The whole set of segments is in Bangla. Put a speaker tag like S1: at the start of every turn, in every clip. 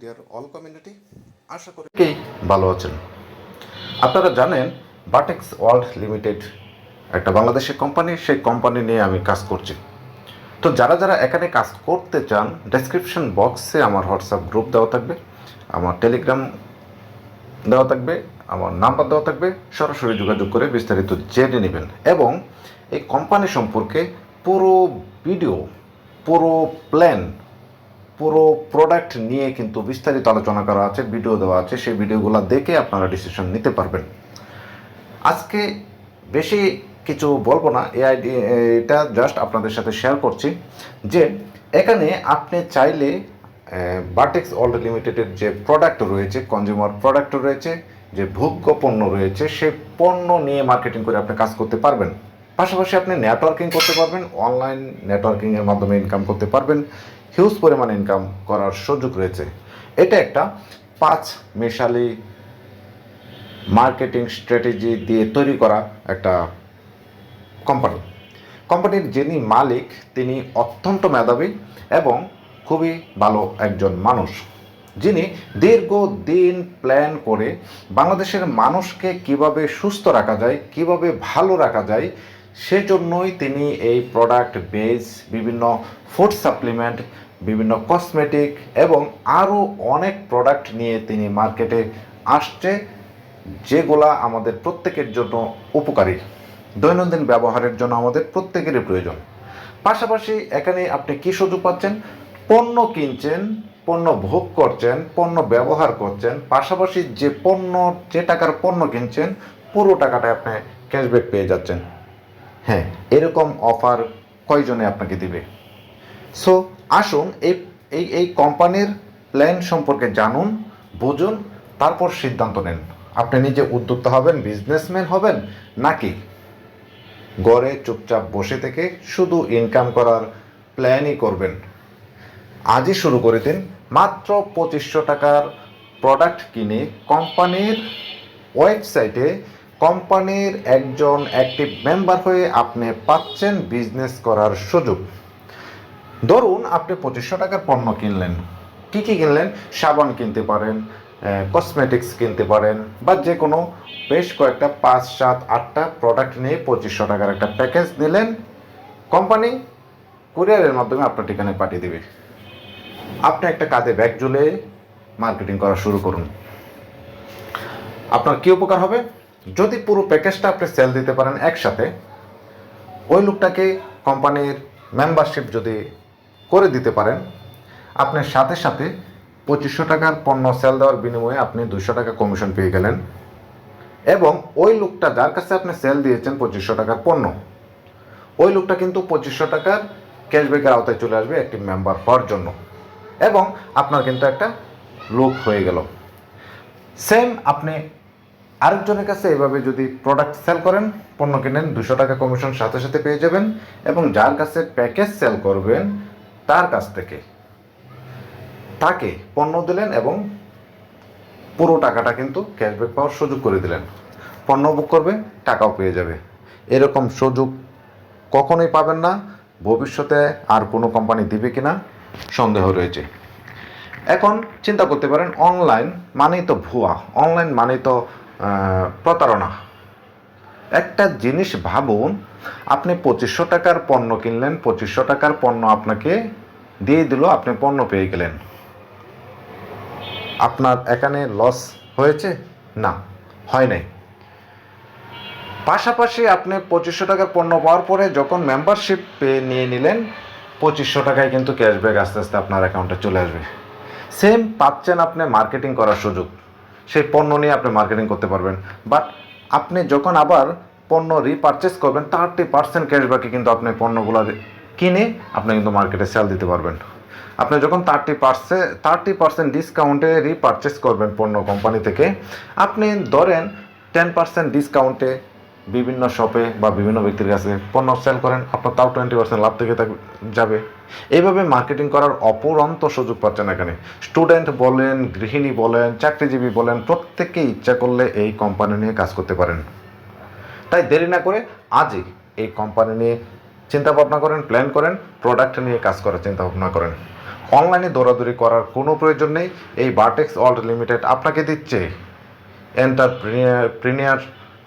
S1: ডিয়ার অল কমিউনিটি আশা করি ভালো আছেন? আপনারা জানেন বাটেক্স ওয়ার্ল্ড লিমিটেড একটা বাংলাদেশের কোম্পানি সেই কোম্পানি নিয়ে আমি কাজ করছি। তো যারা যারা এখানে কাজ করতে চান ডেসক্রিপশন বক্সে আমার হোয়াটসঅ্যাপ গ্রুপ দেওয়া থাকবে, আমার টেলিগ্রাম দেওয়া থাকবে, আমার নাম্বার দেওয়া থাকবে, সরাসরি যোগাযোগ করে বিস্তারিত জেনে নেবেন। এবং এই কোম্পানি সম্পর্কে পুরো ভিডিও পুরো প্ল্যান পুরো প্রোডাক্ট নিয়ে কিন্তু বিস্তারিত আলোচনা করা আছে ভিডিও দেওয়া আছে, সেই ভিডিওগুলো দেখে আপনারা ডিসিশন নিতে পারবেন। আজকে বেশি কিছু বলব না, এই আইডি এটা জাস্ট আপনাদের সাথে শেয়ার করছি যে এখানে আপনি চাইলে বাটেক্স ওয়ার্ল্ড লিমিটেডের যে প্রোডাক্ট রয়েছে কনজিউমার প্রোডাক্ট রয়েছে, যে ভোগ্য পণ্য রয়েছে, সেই পণ্য নিয়ে মার্কেটিং করে আপনি কাজ করতে পারবেন। পাশাপাশি আপনি নেটওয়ার্কিং করতে পারবেন অনলাইন নেটওয়ার্কিংয়ের মাধ্যমে ইনকাম করতে পারবেন। হিউজ পরিমাণ ইনকাম করার সুযোগ রয়েছে। এটা একটা পাঁচ মেশালি মার্কেটিং স্ট্র্যাটেজি দিয়ে তৈরি করা একটা কোম্পানি। কোম্পানির যিনি মালিক, তিনি অত্যন্ত মেধাবী এবং খুবই ভালো একজন মানুষ। যিনি দীর্ঘদিন প্ল্যান করে বাংলাদেশের মানুষকে কীভাবে সুস্থ রাখা যায়, কীভাবে ভালো রাখা যায়, সেজন্যই তিনি এই প্রোডাক্ট বেস বিভিন্ন ফুড সাপ্লিমেন্ট বিভিন্ন কসমেটিক এবং আরও অনেক প্রোডাক্ট নিয়ে তিনি মার্কেটে আসছে, যেগুলা আমাদের প্রত্যেকের জন্য উপকারী। দৈনন্দিন ব্যবহারের জন্য আমাদের প্রত্যেকেরই প্রয়োজন। পাশাপাশি এখানে আপনি কী সুযোগ পাচ্ছেন? পণ্য কিনছেন, পণ্য ভোগ করছেন, পণ্য ব্যবহার করছেন, পাশাপাশি যে পণ্য, যে টাকার পণ্য কিনছেন, পুরো টাকাটা আপনি ক্যাশব্যাক পেয়ে যাচ্ছেন। হ্যাঁ এরকম অফার কয়জনে আপনাকে দিবে? সো আসুন, এই এই এই কোম্পানির প্ল্যান সম্পর্কে জানুন, বুঝুন, তারপর সিদ্ধান্ত নেন। আপনি নিজে উদ্যোক্তা হবেন বিজনেসম্যান হবেন, নাকি গড়ে চুপচাপ বসে থেকে শুধু ইনকাম করার প্ল্যানই করবেন? আজই শুরু করে দিন, মাত্র পঁচিশশো টাকার প্রোডাক্ট কিনে কোম্পানির ওয়েবসাইটে কোম্পানির একজন অ্যাক্টিভ মেম্বার হয়ে আপনি পাচ্ছেন বিজনেস করার সুযোগ। ধরুন আপনি পঁচিশশো টাকার পণ্য কিনলেন। কী কী কিনলেন? সাবান কিনতে পারেন কসমেটিক্স কিনতে পারেন, বা যে কোনো বেশ কয়েকটা পাঁচ, সাত, আটটা প্রোডাক্ট নিয়ে পঁচিশশো টাকার একটা প্যাকেজ দিলেন কোম্পানি কুরিয়ারের মাধ্যমে আপনার ঠিকানায় পাঠিয়ে দেবে। আপনি একটা কাঁধে ব্যাগ ঝুলে মার্কেটিং করা শুরু করুন। আপনার কী উপকার হবে? যদি পুরো প্যাকেজটা আপনি সেল দিতে পারেন একসাথে, ওই লোকটাকে কোম্পানির মেম্বারশিপ যদি করে দিতে পারেন। আপনার সাথে সাথে পঁচিশশো টাকার পণ্য সেল দেওয়ার বিনিময়ে আপনি দুশো টাকা কমিশন পেয়ে গেলেন। এবং ওই লোকটা যার কাছে আপনি সেল দিয়েছেন পঁচিশশো টাকার পণ্য, ওই লোকটা কিন্তু পঁচিশশো টাকার ক্যাশব্যাকের আওতায় চলে আসবে একটি মেম্বার হওয়ার জন্য। এবং আপনার কিন্তু একটা লুক হয়ে গেল। সেম আপনি আরেকজনের কাছে এভাবে যদি প্রোডাক্ট সেল করেন, পণ্য কিনেন দুশো টাকা কমিশন সাথে সাথে পেয়ে যাবেন এবং যার কাছে প্যাকেজ সেল করবেন তার কাছ থেকে তাকে পণ্য দিলেন এবং পুরো টাকাটা কিন্তু ক্যাশব্যাক পাওয়ার সুযোগ করে দিলেন। পণ্য বুক করবে, টাকাও পেয়ে যাবে। এরকম সুযোগ কখনোই পাবেন না। ভবিষ্যতে আর কোনো কোম্পানি দিবে কিনা সন্দেহ রয়েছে। এখন চিন্তা করতে পারেন অনলাইন মানেই তো ভুয়া। অনলাইন মানেই তো প্রতারণা। একটা জিনিস ভাবুন, আপনি পঁচিশশো টাকার পণ্য কিনলেন, পঁচিশশো টাকার পণ্য আপনাকে দিয়ে দিল, আপনি পণ্য পেয়ে গেলেন। আপনার এখানে লস হয়েছে? না, হয় নাই। পাশাপাশি আপনি পঁচিশশো টাকার পণ্য পাওয়ার পরে যখন মেম্বারশিপ পেয়ে নিয়ে নিলেন, পঁচিশশো টাকায় কিন্তু ক্যাশব্যাক আস্তে আস্তে আপনার অ্যাকাউন্টে চলে আসবে। সেম পাচ্ছেন আপনি মার্কেটিং করার সুযোগ। সেই পণ্য নিয়ে আপনি মার্কেটিং করতে পারবেন। বাট আপনি যখন আবার পণ্য রিপারচেস করবেন থার্টি পার্সেন্ট ক্যাশব্যাকে কিন্তু আপনি পণ্যগুলো কিনে আপনি কিন্তু মার্কেটে সেল দিতে পারবেন। আপনি যখন থার্টি পার্সেন্ট থার্টি পার্সেন্ট ডিসকাউন্টে রিপারচেস করবেন পণ্য কোম্পানি থেকে, আপনি ধরেন টেন পার্সেন্ট ডিসকাউন্টে বিভিন্ন শপে বা বিভিন্ন ব্যক্তির কাছে পণ্য সেল করেন, আপনার তাও টোয়েন্টি পার্সেন্ট লাভ থেকে যাবে। এইভাবে মার্কেটিং করার অপরন্ত সুযোগ পাচ্ছেন এখানে। স্টুডেন্ট বলেন, গৃহিণী বলেন, চাকরিজীবী বলেন প্রত্যেকেই ইচ্ছা করলে এই কোম্পানি নিয়ে কাজ করতে পারেন। তাই দেরি না করে আজই এই কোম্পানি নিয়ে চিন্তা ভাবনা করেন প্ল্যান করেন প্রোডাক্ট নিয়ে কাজ করার চিন্তা ভাবনা করেন অনলাইনে দৌড়াদৌড়ি করার কোনো প্রয়োজন নেই। এই বার্টেক্স ওয়ার্ল্ড লিমিটেড আপনাকে দিচ্ছে এন্টারপ্রিনিয়ার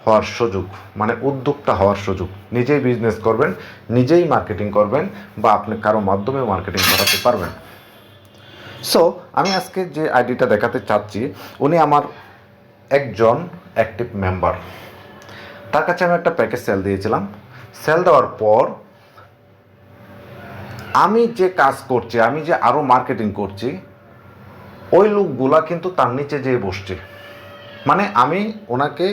S1: হওয়ার সুযোগ মানে উদ্যোক্তা হওয়ার সুযোগ। নিজেই বিজনেস করবেন, নিজেই মার্কেটিং করবেন বা আপনি কারও মাধ্যমে মার্কেটিং করাতে পারবেন। সো আমি আজকে যে আইডিটা দেখাতে চাচ্ছি, উনি আমার একজন অ্যাক্টিভ মেম্বার তার কাছে আমি একটা প্যাকেজ সেল দিয়েছিলাম। সেল দেওয়ার পর আমি যে কাজ করছি, আমি যে আরও মার্কেটিং করছি, ওই লোকগুলা কিন্তু তার নিচে যেয়ে বসছে। মানে আমি ওনাকে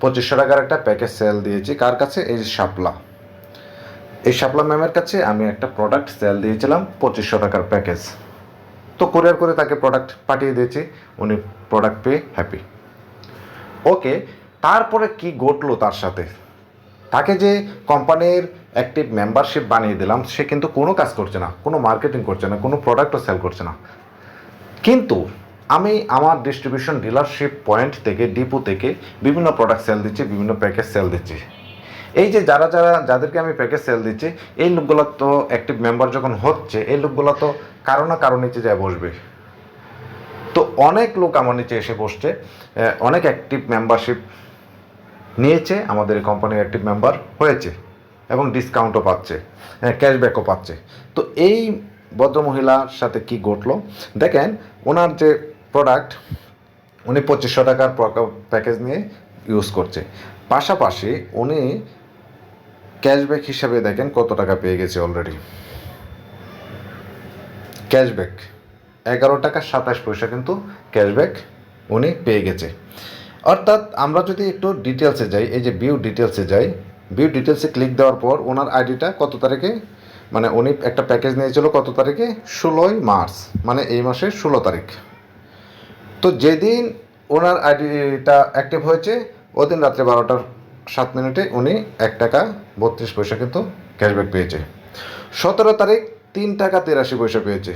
S1: পঁচিশশো টাকার একটা প্যাকেজ সেল দিয়েছি। কার কাছে? এই শাপলা। এই শাপলা ম্যামের কাছে আমি একটা প্রোডাক্ট সেল দিয়েছিলাম, পঁচিশশো টাকার প্যাকেজ তো কুরিয়ার করে তাকে প্রোডাক্ট পাঠিয়ে দিয়েছি, উনি প্রোডাক্ট পেয়ে হ্যাপি ওকে তারপরে কি ঘটলো তার সাথে? তাকে যে কোম্পানির অ্যাক্টিভ মেম্বারশিপ বানিয়ে দিলাম, সে কিন্তু কোনো কাজ করছে না, কোনো মার্কেটিং করছে না, কোনো প্রোডাক্টও সেল করছে না। কিন্তু আমি আমার ডিস্ট্রিবিউশন ডিলারশিপ পয়েন্ট থেকে ডিপো থেকে বিভিন্ন প্রোডাক্ট সেল দিচ্ছি, বিভিন্ন প্যাকেজ সেল দিচ্ছি। এই যে যারা যারা, যাদেরকে আমি প্যাকেজ সেল দিচ্ছি, এই লোকগুলো তো অ্যাক্টিভ মেম্বার যখন হচ্ছে, এই লোকগুলো তো কারও না কারও নিচে যায় বসবে। তো অনেক লোক আমার নিচে এসে বসছে অনেক অ্যাক্টিভ মেম্বারশিপ নিয়েছে, আমাদের এই কোম্পানির অ্যাক্টিভ মেম্বার হয়েছে এবং ডিসকাউন্টও পাচ্ছে হ্যাঁ ক্যাশব্যাকও পাচ্ছে। তো এই ভদ্রমহিলার সাথে কি ঘটলো? দেখেন, ওনার যে প্রোডাক্ট উনি পঁচিশশো টাকার প্যাকেজ নিয়ে ইউজ করছে। পাশাপাশি উনি ক্যাশব্যাক হিসাবে দেখেন কত টাকা পেয়ে গেছে অলরেডি ক্যাশব্যাক এগারো টাকা সাতাশ পয়সা কিন্তু ক্যাশব্যাক উনি পেয়ে গেছে। অর্থাৎ আমরা যদি একটু ডিটেলসে যাই, এই যে বিউ ডিটেলসে যাই বিউ ডিটেলসে ক্লিক দেওয়ার পর ওনার আইডিটা কত তারিখে? মানে উনি একটা প্যাকেজ নিয়েছিল কত তারিখে? ষোলোই মার্চ মানে এই মাসের ষোলো তারিখ। তো যেদিন ওনার আইডিটা অ্যাক্টিভ হয়েছে, ওদিন রাত্রে বারোটার সাত মিনিটে উনি এক টাকা বত্রিশ পয়সা কিন্তু ক্যাশব্যাক পেয়েছে। সতেরো তারিখ তিন টাকা তিরাশি পয়সা পেয়েছে।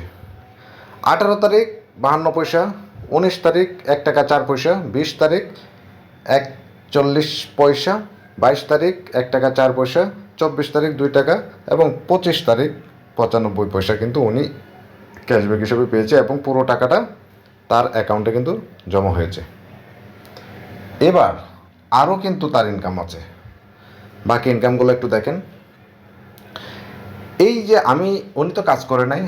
S1: আঠারো তারিখ বাহান্ন পয়সা উনিশ তারিখ, এক টাকা চার পয়সা, বিশ তারিখ একচল্লিশ পয়সা, বাইশ তারিখ, এক টাকা চার পয়সা, চব্বিশ তারিখ, দুই টাকা এবং পঁচিশ তারিখ, পঁচানব্বই পয়সা কিন্তু উনি ক্যাশব্যাক হিসেবে পেয়েছে এবং পুরো টাকাটা তার অ্যাকাউন্টে কিন্তু জমা হয়েছে। এবার আরও কিন্তু তার ইনকাম আছে। বাকি ইনকামগুলো একটু দেখেন। এই যে আমি, উনি তো কাজ করে নাই।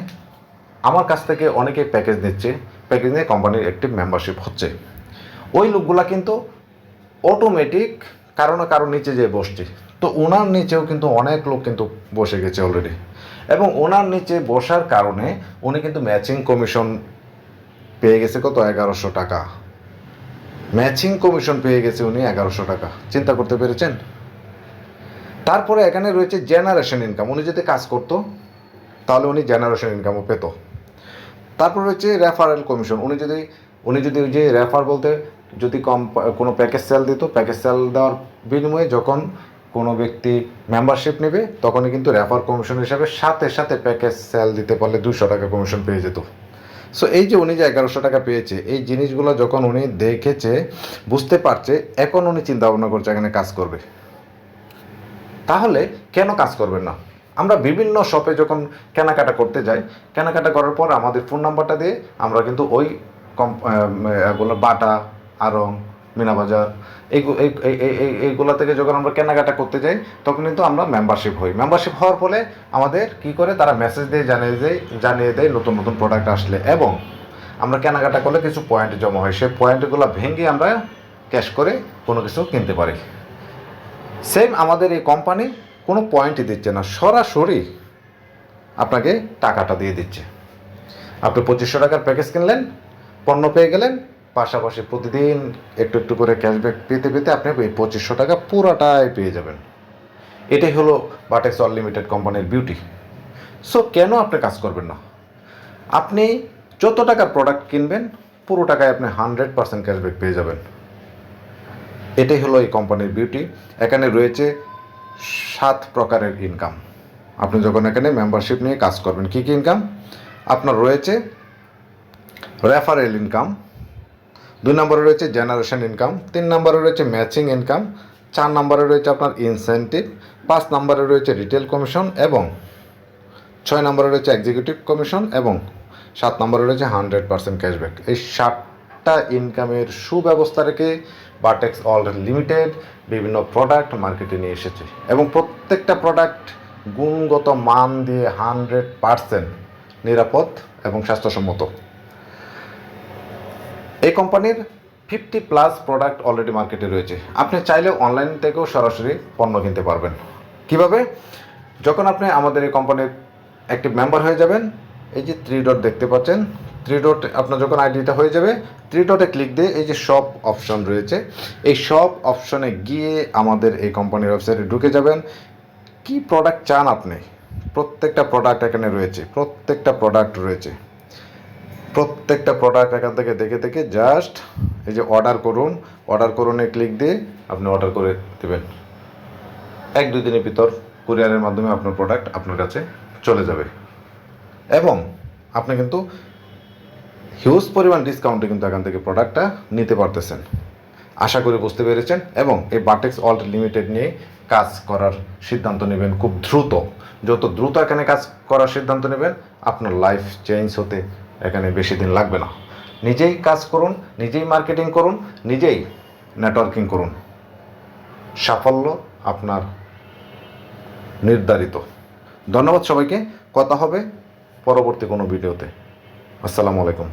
S1: আমার কাছ থেকে অনেকে প্যাকেজ নিচ্ছে প্যাকেজ নিয়ে কোম্পানির অ্যাক্টিভ মেম্বারশিপ হচ্ছে। ওই লোকগুলা কিন্তু অটোমেটিক কারও না কারও নিচে যেয়ে বসছে। তো ওনার নিচেও কিন্তু অনেক লোক কিন্তু বসে গেছে অলরেডি এবং ওনার নিচে বসার কারণে উনি কিন্তু ম্যাচিং কমিশন পেয়ে গেছে কত? এগারোশো টাকা। ম্যাচিং কমিশন পেয়ে গেছে উনি এগারোশো টাকা। চিন্তা করতে পেরেছেন? তারপরে এখানে রয়েছে জেনারেশন ইনকাম উনি যদি কাজ করতো, তাহলে উনি জেনারেশন ইনকামও পেত। তারপর রয়েছে রেফারেল কমিশন উনি যদি উনি যদি ওই যে রেফার বলতে যদি কম, কোনো প্যাকেজ সেল দিত প্যাকেজ সেল দেওয়ার বিনিময়ে যখন কোনো ব্যক্তি মেম্বারশিপ নেবে, তখনই কিন্তু রেফার কমিশন হিসাবে সাথে সাথে প্যাকেজ সেল দিতে পারলে দুশো টাকা কমিশন পেয়ে যেত। সো এই যে উনি যে এগারোশো টাকা পেয়েছে, এই জিনিসগুলো যখন উনি দেখেছে, বুঝতে পারছে, এখন উনি চিন্তা ভাবনা করছে এখানে কাজ করবে। তাহলে কেন কাজ করবেন না? আমরা বিভিন্ন শপে যখন কেনাকাটা করতে যাই, কেনাকাটা করার পর আমাদের ফোন নাম্বারটা দিয়ে আমরা কিন্তু ওই কম এগুলো বাটা আরং মিনাবাজার এই এইগুলো থেকে যখন আমরা কেনাকাটা করতে যাই, তখন কিন্তু আমরা মেম্বারশিপ হই। মেম্বারশিপ হওয়ার ফলে আমাদের কি করে? তারা মেসেজ দিয়ে জানিয়ে দেয় জানিয়ে দেয় নতুন নতুন প্রোডাক্ট আসলে। এবং আমরা কেনাকাটা করলে কিছু পয়েন্ট জমা হয়। সেই পয়েন্টগুলো ভেঙে আমরা ক্যাশ করে কোনো কিছু কিনতে পারি। সেম আমাদের এই কোম্পানি কোনো পয়েন্টই দিচ্ছে না, সরাসরি আপনাকে টাকাটা দিয়ে দিচ্ছে। আপনি পঁচিশশো টাকার প্যাকেজ কিনলেন, পণ্য পেয়ে গেলেন, পাশাপাশি প্রতিদিন একটু একটু করে ক্যাশব্যাক পেতে পেতে আপনি এই পঁচিশশো টাকা পুরোটাই পেয়ে যাবেন। এটাই হলো বাটেক্স অনলিমিটেড কোম্পানির বিউটি সো কেন আপনি কাজ করবেন না? আপনি যত টাকার প্রোডাক্ট কিনবেন, পুরো টাকায় আপনি হান্ড্রেড পার্সেন্ট ক্যাশব্যাক পেয়ে যাবেন। এটাই হলো এই কোম্পানির বিউটি এখানে রয়েছে সাত প্রকারের ইনকাম আপনি যখন এখানে মেম্বারশিপ নিয়ে কাজ করবেন, কী কী ইনকাম আপনার রয়েছে রেফারেল ইনকাম দুই নম্বরে রয়েছে জেনারেশন ইনকাম তিন নম্বরে রয়েছে ম্যাচিং ইনকাম চার নম্বরে রয়েছে আপনার ইনসেন্টিভ পাঁচ নম্বরে রয়েছে রিটেল কমিশন এবং ছয় নম্বরে রয়েছে এক্সিকিউটিভ কমিশন এবং সাত নম্বরে রয়েছে হান্ড্রেড পার্সেন্ট ক্যাশব্যাক এই সাতটা ইনকামের সুব্যবস্থা রেখে বাটেক্স অল লিমিটেড বিভিন্ন প্রোডাক্ট মার্কেটে নিয়ে এসেছে। এবং প্রত্যেকটা প্রোডাক্ট গুণগত মান দিয়ে হান্ড্রেড পার্সেন্ট নিরাপদ এবং স্বাস্থ্যসম্মত। এই কোম্পানির ফিফটি প্লাস প্রোডাক্ট অলরেডি মার্কেটে রয়েছে। আপনি চাইলে অনলাইন থেকেও সরাসরি পণ্য কিনতে পারবেন। কীভাবে? যখন আপনি আমাদের এই কোম্পানির একটি মেম্বার হয়ে যাবেন এই যে থ্রি ডট দেখতে পাচ্ছেন থ্রি ডট আপনার যখন আইডিটা হয়ে যাবে থ্রি ডটে ক্লিক দিয়ে এই যে শপ অপশন রয়েছে, এই শপ অপশনে গিয়ে আমাদের এই কোম্পানির ওয়েবসাইটে ঢুকে যাবেন। কি প্রোডাক্ট চান আপনি? প্রত্যেকটা প্রোডাক্ট এখানে রয়েছে, প্রত্যেকটা প্রোডাক্ট রয়েছে। প্রত্যেকটা প্রোডাক্ট এখান থেকে দেখে দেখে জাস্ট এই যে অর্ডার করুন অর্ডার করুনে ক্লিক দিয়ে আপনি অর্ডার করে দেবেন। এক দুই দিনের ভিতর কুরিয়ারের মাধ্যমে আপনার প্রোডাক্ট আপনার কাছে চলে যাবে। এবং আপনি কিন্তু হিউজ পরিমাণ ডিসকাউন্টে কিন্তু এখান থেকে প্রোডাক্টটা নিতে পারতেছেন। আশা করি বুঝতে পেরেছেন এবং এই বাটেক্স অল্ট লিমিটেড নিয়ে কাজ করার সিদ্ধান্ত নেবেন খুব দ্রুত। যত দ্রুত এখানে কাজ করার সিদ্ধান্ত নেবেন, আপনার লাইফ চেঞ্জ হতে এখানে বেশি দিন লাগবে না। নিজেই কাজ করুন, নিজেই মার্কেটিং করুন, নিজেই নেটওয়ার্কিং করুন। সাফল্য আপনার নির্ধারিত। ধন্যবাদ সবাইকে। কথা হবে পরবর্তী কোনো ভিডিওতে। আসসালামু আলাইকুম।